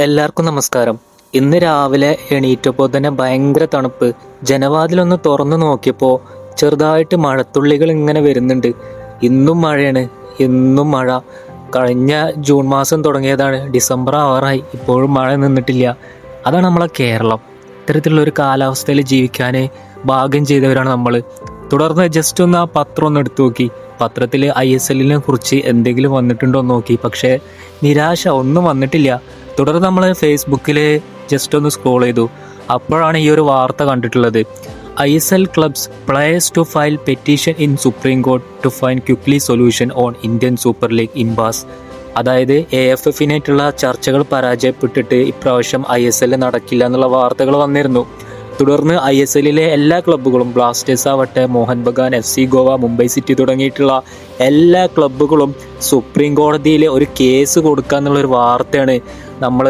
എല്ലാവർക്കും നമസ്കാരം. ഇന്ന് രാവിലെ എണീറ്റപ്പോൾ തന്നെ ഭയങ്കര തണുപ്പ്. ജനവാതിലൊന്ന് തുറന്നു നോക്കിയപ്പോൾ ചെറുതായിട്ട് മഴത്തുള്ളികൾ ഇങ്ങനെ വരുന്നുണ്ട്. ഇന്നും മഴയാണ് ഇന്നും മഴ. കഴിഞ്ഞ ജൂൺ മാസം തുടങ്ങിയതാണ്. ഡിസംബർ ആറായി. ഇപ്പോഴും മഴ നിന്നിട്ടില്ല. അതാണ് നമ്മളെ കേരളം. ഇത്തരത്തിലുള്ള ഒരു കാലാവസ്ഥയിൽ ജീവിക്കാൻ ഭാഗ്യം ചെയ്തവരാണ് നമ്മൾ തുടർന്ന് ജസ്റ്റ് ഒന്ന് ആ പത്രം ഒന്ന് എടുത്തു നോക്കി. പത്രത്തിൽ ഐ എസ് എല്ലിനെ കുറിച്ച് എന്തെങ്കിലും വന്നിട്ടുണ്ടോ എന്ന് നോക്കി. പക്ഷേ നിരാശ ഒന്നും വന്നിട്ടില്ല. തുടർന്ന് നമ്മൾ ഫേസ്ബുക്കിൽ ജസ്റ്റ് ഒന്ന് സ്ക്രോൾ ചെയ്തു. അപ്പോഴാണ് ഈ ഒരു വാർത്ത കണ്ടിട്ടുള്ളത്. I S L clubs players to file petition in supreme court to find quickly solution on Indian super league impasse അതായത് എ എഫ് എഫിനായിട്ടുള്ള ചർച്ചകൾ പരാജയപ്പെട്ടിട്ട് ഇപ്രാവശ്യം ഐ എസ് എൽ നടക്കില്ല എന്നുള്ള വാർത്തകൾ വന്നിരുന്നു. തുടർന്ന് ഐ എസ് എല്ലിലെ എല്ലാ ക്ലബ്ബുകളും ബ്ലാസ്റ്റേഴ്സ് ആവട്ടെ Mohun Bagan F C Goa Mumbai city തുടങ്ങിയിട്ടുള്ള എല്ലാ ക്ലബ്ബുകളും സുപ്രീം കോടതിയിൽ ഒരു കേസ് കൊടുക്കുക എന്നുള്ളൊരു വാർത്തയാണ് നമ്മൾ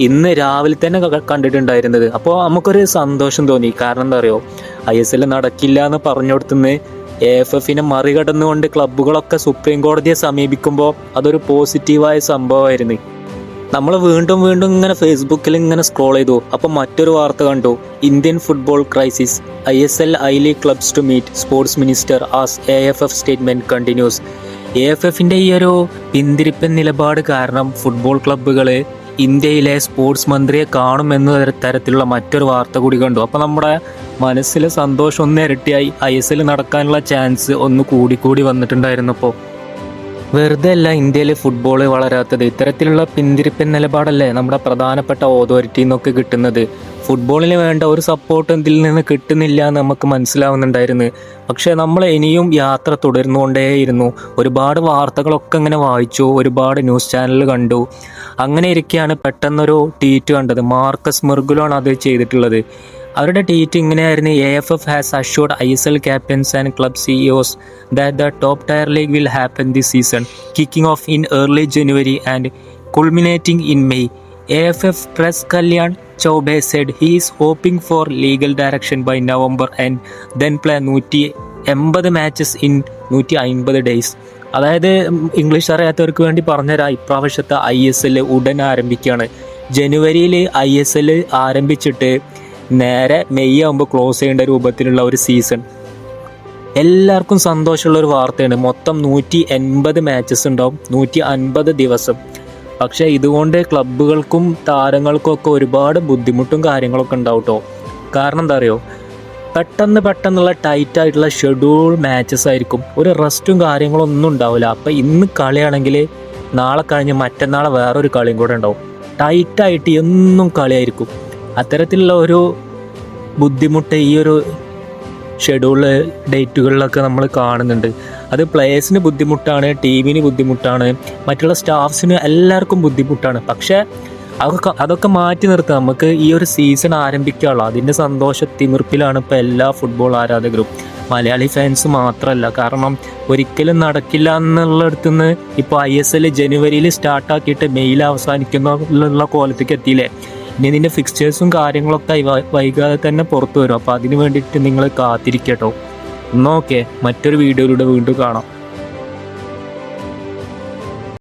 ഇന്ന് രാവിലെ തന്നെ കണ്ടിട്ടുണ്ടായിരുന്നത്. അപ്പോൾ നമുക്കൊരു സന്തോഷം തോന്നി. കാരണം എന്താ പറയുക ഐ എസ് എൽ നടക്കില്ല എന്ന് പറഞ്ഞുകൊടുത്തുനിന്ന് എ എഫ് എഫിനെ മറികടന്നുകൊണ്ട് ക്ലബ്ബുകളൊക്കെ സുപ്രീം കോടതിയെ സമീപിക്കുമ്പോൾ അതൊരു പോസിറ്റീവായ സംഭവമായിരുന്നു. നമ്മൾ വീണ്ടും വീണ്ടും ഇങ്ങനെ ഫേസ്ബുക്കിൽ ഇങ്ങനെ സ്ക്രോൾ ചെയ്തു. അപ്പോൾ മറ്റൊരു വാർത്ത കണ്ടു. Indian football crisis I S L I league clubs to meet sports minister as A F F statement continues A F എഫിന്റെ ഈ ഒരു പിന്തിരിപ്പൻ നിലപാട് കാരണം ഫുട്ബോൾ ക്ലബ്ബുകൾ ഇന്ത്യയിലെ സ്പോർട്സ് മന്ത്രിയെ കാണുമെന്ന തര- തരത്തിലുള്ള മറ്റൊരു വാർത്ത കൂടി കണ്ടു. അപ്പോൾ നമ്മുടെ മനസ്സിലെ സന്തോഷം ഒന്ന് ഇരട്ടിയായി. ഐ എസ് എൽ നടക്കാനുള്ള ചാൻസ് ഒന്ന് കൂടിക്കൂടി കൂടി വന്നിട്ടുണ്ടായിരുന്നു അപ്പോൾ വെറുതെ അല്ല ഇന്ത്യയിൽ ഫുട്ബോൾ വളരാത്തത്. ഇത്തരത്തിലുള്ള പിന്തിരിപ്പൻ നിലപാടല്ലേ നമ്മുടെ പ്രധാനപ്പെട്ട ഓതോറിറ്റിയിൽ നിന്നൊക്കെ കിട്ടുന്നത്. ഫുട്ബോളിന് വേണ്ട ഒരു സപ്പോർട്ട് ഇതിൽ നിന്ന് കിട്ടുന്നില്ല എന്ന് നമുക്ക് മനസ്സിലാവുന്നുണ്ടായിരുന്നു. പക്ഷേ നമ്മൾ ഇനിയും യാത്ര തുടർന്നുകൊണ്ടേയിരുന്നു. ഒരുപാട് വാർത്തകളൊക്കെ ഇങ്ങനെ വായിച്ചു ഒരുപാട് ന്യൂസ് ചാനൽ കണ്ടു. അങ്ങനെ ഇരിക്കെയാണ് പെട്ടെന്നൊരു ട്വീറ്റ് കണ്ടത്. മാർക്കസ് മെർഗുലാണ് അത് ചെയ്തിട്ടുള്ളത്. അവരുടെ ട്വീറ്റ് ഇങ്ങനെയായിരുന്നു A F F has assured I S L captains and club CEOs that the top tier league will happen this season kicking off in early January and culminating in May A F F prez Kalyan Chaubey said he is hoping for legal direction by November and then play നൂറ്റി എൺപത് matches in നൂറ്റി അൻപത് days അതായത് English അറിയാത്തവർക്ക് വേണ്ടി പറഞ്ഞുതരാം ഇപ്രാവശ്യത്തെ I S L ഉടൻ ആരംഭിക്കുകയാണ്. ജനുവരിയിൽ ഐ എസ് എൽ ആരംഭിച്ചിട്ട് നേരെ മെയ് ആകുമ്പോൾ ക്ലോസ് ചെയ്യേണ്ട രൂപത്തിലുള്ള ഒരു സീസൺ എല്ലാവർക്കും സന്തോഷമുള്ള ഒരു വാർത്തയാണ്. മൊത്തം നൂറ്റി എൺപത് മാച്ചസ് ഉണ്ടാവും. നൂറ്റി അൻപത് ദിവസം. പക്ഷേ ഇതുകൊണ്ട് ക്ലബുകൾക്കും താരങ്ങൾക്കും ഒക്കെ ഒരുപാട് ബുദ്ധിമുട്ടും കാര്യങ്ങളൊക്കെ ഉണ്ടാവും കേട്ടോ കാരണം എന്താ അറിയോ? പെട്ടെന്ന് പെട്ടെന്നുള്ള ടൈറ്റ് ആയിട്ടുള്ള ഷെഡ്യൂൾ മാച്ചസ് ആയിരിക്കും. ഒരു റെസ്റ്റും കാര്യങ്ങളൊന്നും ഉണ്ടാവില്ല. അപ്പോൾ ഇന്ന് കളിയാണെങ്കിൽ നാളെ കഴിഞ്ഞ് മറ്റന്നാളെ വേറൊരു കളിയും കൂടെ ഉണ്ടാവും. ടൈറ്റായിട്ട് എന്നും കളിയായിരിക്കും. അത്തരത്തിലുള്ള ഒരു ബുദ്ധിമുട്ട് ഈ ഒരു ഷെഡ്യൂൾ ഡേറ്റുകളിലൊക്കെ നമ്മൾ കാണുന്നുണ്ട്. അത് പ്ലേയേഴ്സിന് ബുദ്ധിമുട്ടാണ് ടീമിന് ബുദ്ധിമുട്ടാണ് മറ്റുള്ള സ്റ്റാഫ്സിന് എല്ലാവർക്കും ബുദ്ധിമുട്ടാണ്. പക്ഷേ അതൊക്കെ അതൊക്കെ മാറ്റി നിർത്തുക നമുക്ക് ഈ ഒരു സീസൺ ആരംഭിക്കാനുള്ളൂ അതിന്റെ സന്തോഷ തിമിർപ്പിലാണ് ഇപ്പോൾ എല്ലാ ഫുട്ബോൾ ആരാധകരും. മലയാളി ഫാൻസ് മാത്രമല്ല കാരണം ഒരിക്കലും നടക്കില്ല എന്നുള്ളിടത്തു നിന്ന് ഇപ്പോൾ ഐ എസ് എൽ ജനുവരിയിൽ സ്റ്റാർട്ടാക്കിയിട്ട് മെയ്യിൽ അവസാനിക്കുന്ന കോലത്തേക്ക് എത്തിയില്ലേ? ഇനി ഇതിന്റെ ഫിക്സ്റ്റേഴ്സും കാര്യങ്ങളൊക്കെ വൈകാതെ തന്നെ പുറത്തു വരും. അപ്പോൾ അതിന് വേണ്ടിയിട്ട് നിങ്ങൾ കാത്തിരിക്കട്ടോ. എന്നാൽ ഓക്കെ. മറ്റൊരു വീഡിയോയിലൂടെ വീണ്ടും കാണാം.